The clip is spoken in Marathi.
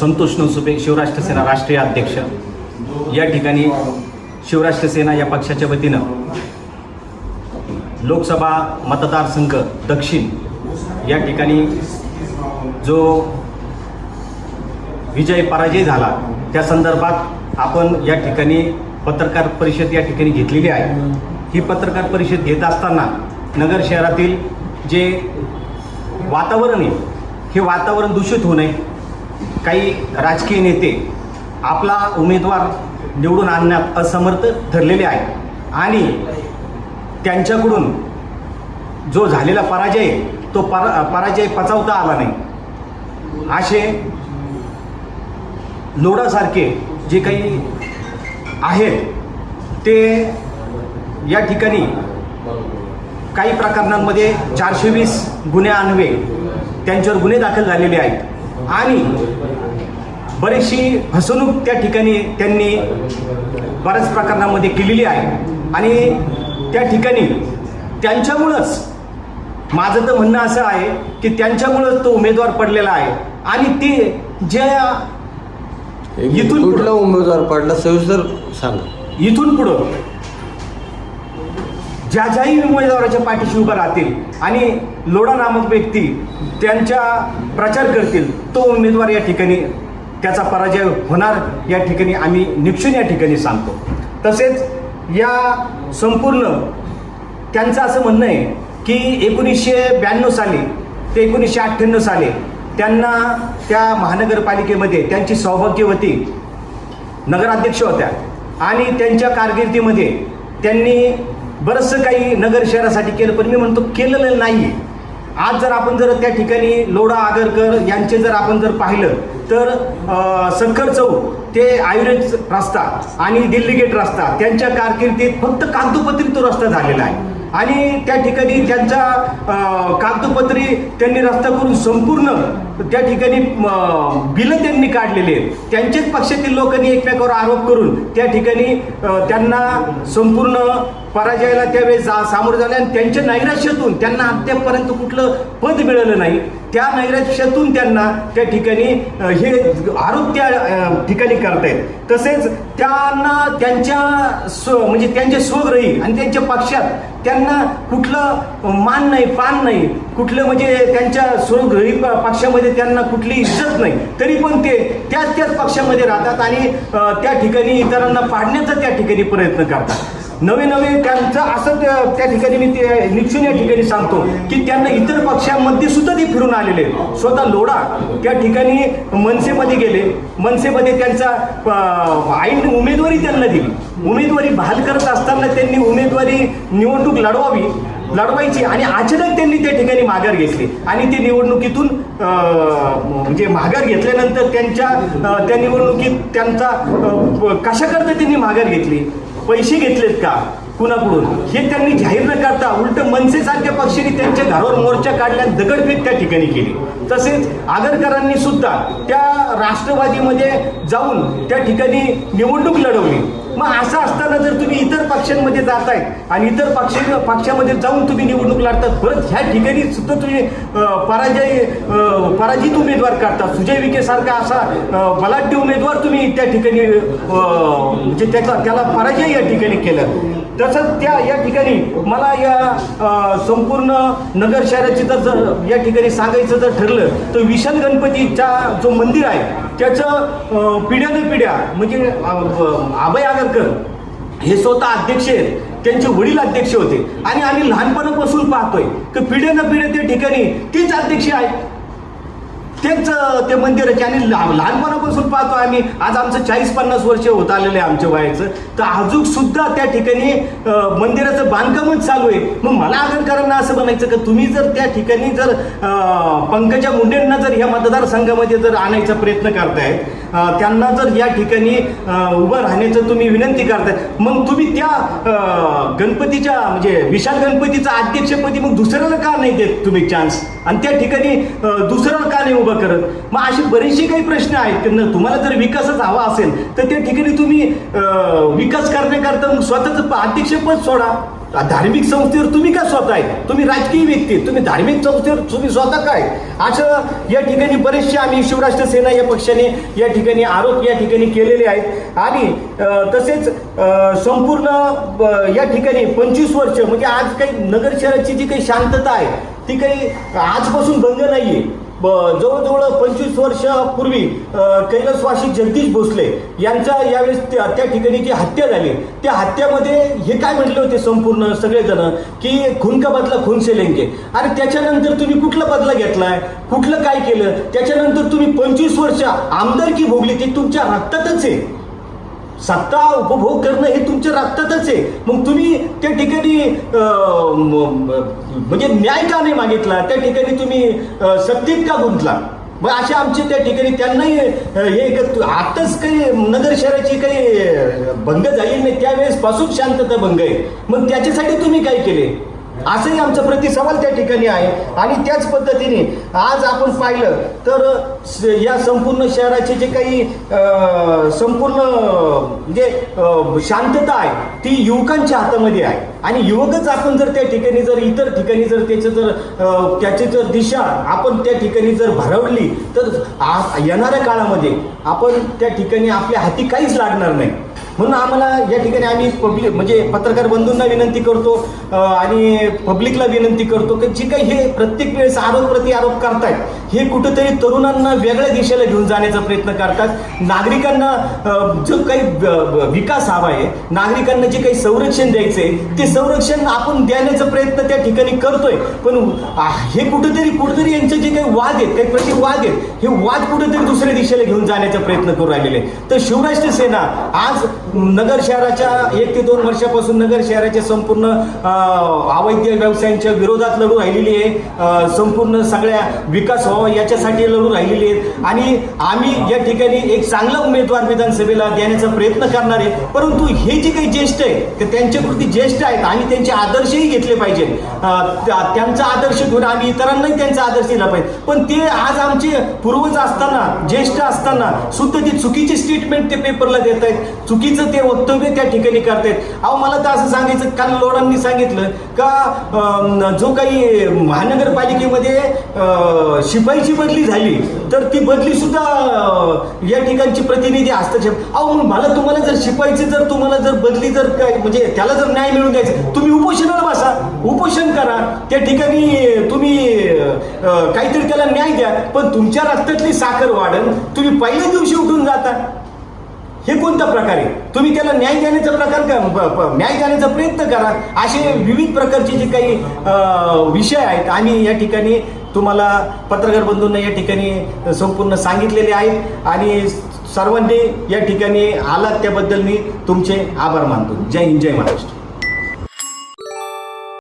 संतोष नसुबे शिवराष्ट्र सेना राष्ट्रीय अध्यक्ष. या ठिकाणी शिवराष्ट्र सेना या पक्षाच्या वतीनं लोकसभा मतदारसंघ दक्षिण या ठिकाणी जो विजय पराजय झाला त्या संदर्भात आपण या ठिकाणी पत्रकार परिषद या ठिकाणी घेतलेली आहे. ही पत्रकार परिषद घेत असताना नगर शहरातील जे वातावरण आहे हे वातावरण दूषित होऊ नये. काही राजकीय नेते आपला उमेदवार निवडून आणण्यात असमर्थ ठरलेले आहेत. आणि त्यांच्याकडून जो झालेला पराजय तो परा पराजय पचवता आला नाही. असे लोडासारखे जे काही आहेत ते या ठिकाणी काही प्रकरणांमध्ये चारशे वीस गुन्हे आणवे त्यांच्यावर गुन्हे दाखल झालेले आहेत. आणि बरीचशी फसवणूक त्या ठिकाणी त्यांनी बऱ्याच प्रकरणामध्ये केलेली आहे. आणि त्या ठिकाणी त्यांच्यामुळंच माझं तर म्हणणं असं आहे की त्यांच्यामुळंच तो उमेदवार पडलेला आहे. आणि ते ज्या इथून कुठला उमेदवार पडला सविस्तर सांगा. इथून पुढं ज्या ज्याही उमेदवाराच्या पाठीशी उभं राहतील आणि लोढा नामक व्यक्ती त्यांच्या प्रचार करतील तो उमेदवार या ठिकाणी त्याचा पराजय होणार या ठिकाणी आम्ही निक्षून या ठिकाणी सांगतो. तसेच या संपूर्ण त्यांचं असं म्हणणं आहे की एकोणीसशे ब्याण्णव साली ते एकोणीसशे अठ्ठ्याण्णव साली त्यांना त्या महानगरपालिकेमध्ये त्यांची सौभाग्यवती नगराध्यक्ष होत्या. आणि त्यांच्या कारकिर्दीमध्ये त्यांनी बरंचसं काही नगर शहरासाठी केलं पण मी म्हणतो केलेलं नाही आहे आज जर आपण जर त्या ठिकाणी लोढा आगरकर यांचे जर आपण जर पाहिलं तर शंकर चौक ते आयुर्वेद रस्ता आणि दिल्ली गेट रस्ता त्यांच्या कारकिर्दीत फक्त कागदोपत्री तो रस्ता झालेला आहे. आणि त्या ठिकाणी त्यांचा कागदपत्री कागदोपत्री त्यांनी रस्ता करून संपूर्ण त्या ठिकाणी बिलं त्यांनी काढलेले आहेत. त्यांचेच पक्षातील लोकांनी एकमेकावर आरोप करून त्या ठिकाणी त्यांना संपूर्ण पराजयाला त्यावेळेस जा सामोरं झाले आणि त्यांच्या नैराश्यातून त्यांना अद्यापपर्यंत कुठलं पद मिळालं नाही. त्या नैराश्यातून त्यांना त्या ठिकाणी हे आरोप त्या ठिकाणी करतायत तसेच त्यांना त्यांच्या स्व म्हणजे त्यांचे स्वग्रही आणि त्यांच्या पक्षात त्यांना कुठलं मान नाही पान नाही कुठलं म्हणजे त्यांच्या स्वग्रही पक्षामध्ये त्यांना कुठली इज्जत नाही तरी पण ते त्याच त्याच पक्षामध्ये राहतात आणि त्या ठिकाणी इतरांना पाडण्याचा त्या ठिकाणी प्रयत्न करतात. नवे नवे त्यांचं असं त्या- ठिकाणी मी ते निक्षून या ठिकाणी सांगतो की त्यांना इतर पक्षांमध्ये सुद्धा ते फिरून आलेले स्वतः लोढा त्या ठिकाणी मनसेमध्ये गेले. मनसेमध्ये त्यांचा आईन उमेदवारी त्यांना दिली. उमेदवारी बहाल करत असताना त्यांनी उमेदवारी निवडणूक लढवावी लढवायची आणि अचानक त्यांनी त्या ठिकाणी माघार घेतली. आणि ते निवडणुकीतून म्हणजे माघार घेतल्यानंतर त्यांच्या त्या निवडणुकीत त्यांचा कशाकरता त्यांनी माघार घेतली? पैसे घेतलेत का? कुणाकडून? हे त्यांनी जाहीर न करता उलट मनसेसारख्या पक्षाने त्यांच्या घरावर मोर्चा काढल्या दगडफेक त्या ठिकाणी केली. तसेच आगरकरांनी सुद्धा त्या राष्ट्रवादीमध्ये जाऊन त्या ठिकाणी निवडणूक लढवली. मग असं असताना जर तुम्ही इतर पक्षांमध्ये जाताय आणि इतर पक्ष पक्षामध्ये जाऊन तुम्ही निवडणूक लढतात परत ह्या ठिकाणी सुद्धा तुम्ही पराजय पराजित उमेदवार करता सुजय विखे सारखा असा बलाढ्य उमेदवार तुम्ही त्या ठिकाणी म्हणजे त्याचा त्याला पराजय या ठिकाणी केलं. तसंच त्या या ठिकाणी मला या संपूर्ण नगर शहराची जर जर या ठिकाणी सांगायचं जर ठरलं तर विशाल गणपतीचा जो मंदिर आहे त्याचं अं, पिढ्यानं पिढ्या म्हणजे अं, आगरकर हे स्वतः अध्यक्ष आहेत. त्यांचे वडील अध्यक्ष होते. आणि आम्ही लहानपणापासून पाहतोय. की पिढ्यानं पिढ्या त्या ठिकाणी तीच अध्यक्ष आहे तेच ते मंदिराचे आणि लहानपणापासून पाहतो आम्ही. आज आमचं चाळीस पन्नास वर्ष होत आलेलं आहे आमच्या वयाचं तर अजून सुद्धा त्या ठिकाणी मंदिराचं बांधकामच चालू आहे. मग मला आगरकरांना असं म्हणायचं की तुम्ही जर त्या ठिकाणी जर पंकजा मुंडेंना जर या मतदारसंघामध्ये जर आणायचा प्रयत्न करतायत त्यांना जर या ठिकाणी उभं राहण्याचं तुम्ही विनंती करताय मग तुम्ही त्या गणपतीच्या म्हणजे विशाल गणपतीचा अध्यक्षपदी मग दुसऱ्याला का नाही देत तुम्ही चान्स आणि त्या ठिकाणी दुसऱ्याला का नाही उभं करत. मग असे बरेचसे काही प्रश्न आहेत त्यांना. तुम्हाला जर विकासच हवा असेल तर त्या ठिकाणी तुम्ही विकास करण्याकरता मग स्वतःचं अध्यक्षपद सोडा. धार्मिक संस्थेवर तुम्ही का स्वतः आहे तुम्ही राजकीय व्यक्ती तुम्ही धार्मिक संस्थेवर तुम्ही स्वतः काय अशा या ठिकाणी बरेचसे आम्ही शिवराष्ट्र सेना या पक्षाने या ठिकाणी आरोप या ठिकाणी केलेले आहेत. आणि तसेच संपूर्ण या ठिकाणी पंचवीस वर्ष म्हणजे आज काही नगर शहराची जी काही शांतता आहे ती काही आजपासून भंग नाहीये. आहे जवळजवळ पंचवीस वर्षापूर्वी कैलासवासी जगदीश भोसले यांच्या यावेळेस त्या त्या ठिकाणी जी हत्या झाली त्या हत्यामध्ये हे काय म्हटले होते संपूर्ण सगळेजण? की खून का बदला खून सेलेंगे आणि त्याच्यानंतर तुम्ही कुठला बदला घेतलाय? कुठलं काय केलं? त्याच्यानंतर तुम्ही पंचवीस वर्ष आमदारकी भोगली ते तुमच्या रक्तातच आहे. सत्ता उपभोग करणं हे तुमच्या रक्तातच आहे. मग तुम्ही त्या ठिकाणी म्हणजे न्याय का नाही मागितला? त्या ठिकाणी तुम्ही सत्तेत का गुंतला? मग असे आमचे त्या ठिकाणी त्यांनाही हे आताच काही नगर शहराची काही भंग झाली नाही. त्यावेळेस पासून शांतता भंग आहे. मग त्याच्यासाठी तुम्ही काय केले? असंही आमचं प्रतिसवाल त्या ठिकाणी आहे. आणि त्याच पद्धतीने आज आपण पाहिलं तर या संपूर्ण शहराचे जे काही संपूर्ण म्हणजे शांतता आहे ती युवकांच्या हातामध्ये आहे. आणि युवकच आपण जर त्या ठिकाणी जर इतर ठिकाणी जर त्याचं जर त्याची जर दिशा आपण त्या ठिकाणी जर भरवली तर येणाऱ्या काळामध्ये आपण त्या ठिकाणी आपल्या हाती काहीच लागणार नाही. म्हणून आम्हाला या ठिकाणी आम्ही पब्लिक म्हणजे पत्रकार बंधूंना विनंती करतो आणि पब्लिकला विनंती करतो की जे काही हे प्रत्येक वेळेस आरोप प्रति आरोप करतायत हे कुठेतरी तरुणांना वेगळ्या दिशेला घेऊन जाण्याचा प्रयत्न करतात. नागरिकांना जो काही विकास हवा आहे नागरिकांना जे काही संरक्षण द्यायचंय ते संरक्षण आपण देण्याचा प्रयत्न त्या ठिकाणी करतोय. पण हे कुठेतरी कुठेतरी यांचे जे काही वाद आहेत काही प्रतिवाद आहेत हे वाद कुठेतरी दुसऱ्या दिशेला घेऊन जाण्याचा प्रयत्न करू राहिलेले तर शिवराष्ट्र सेना आज नगर शहराच्या एक ते दोन वर्षापासून नगर शहराच्या संपूर्ण अवैध व्यवसायांच्या विरोधात लढू राहिलेली आहे. संपूर्ण सगळ्या विकास व्हावा याच्यासाठी लढू राहिलेली आहेत. आणि आम्ही या ठिकाणी एक चांगला उमेदवार विधानसभेला देण्याचा प्रयत्न करणार आहे. परंतु हे जे काही ज्येष्ठ आहे ते त्यांच्याकृती ज्येष्ठ आहेत. आणि त्यांचे आदर्शही घेतले पाहिजेत. त्यांचा आदर्श घेऊन आम्ही इतरांनाही त्यांचा आदर्श दिला पाहिजे. पण ते आज आमचे पूर्वज असताना ज्येष्ठ असताना सुद्धा ते चुकीचे स्टेटमेंट ते पेपरला देत आहेत चुकीचं ते वक्तव्य त्या ठिकाणी करतायत. अहो मला तर असं सांगायचं काल लोडांनी सांगितलं का जो काही महानगरपालिकेमध्ये शिपाईची बदली झाली तर ती बदली सुद्धा या ठिकाणची प्रतिनिधी हस्तक्षेप अहो मग मला तुम्हाला जर शिपाईची जर तुम्हाला जर बदली जर काय म्हणजे त्याला जर न्याय मिळून द्यायचं तुम्ही उपोषणाला बसा. उपोषण करा. त्या ठिकाणी तुम्ही काहीतरी त्याला न्याय द्या. पण तुमच्या रक्तातली साखर वाढन तुम्ही पहिल्या दिवशी उठून जाता. हे कोणत्या प्रकारे? तुम्ही त्याला न्याय देण्याचा प्रकार का न्याय देण्याचा प्रयत्न करा. असे विविध प्रकारचे जे काही विषय आहेत आम्ही या ठिकाणी तुम्हाला पत्रकार बंधूंना या ठिकाणी संपूर्ण सांगितलेले आहेत आणि सर्वांनी या ठिकाणी आलात त्याबद्दल मी तुमचे आभार मानतो. जय हिंद जय महाराष्ट्र.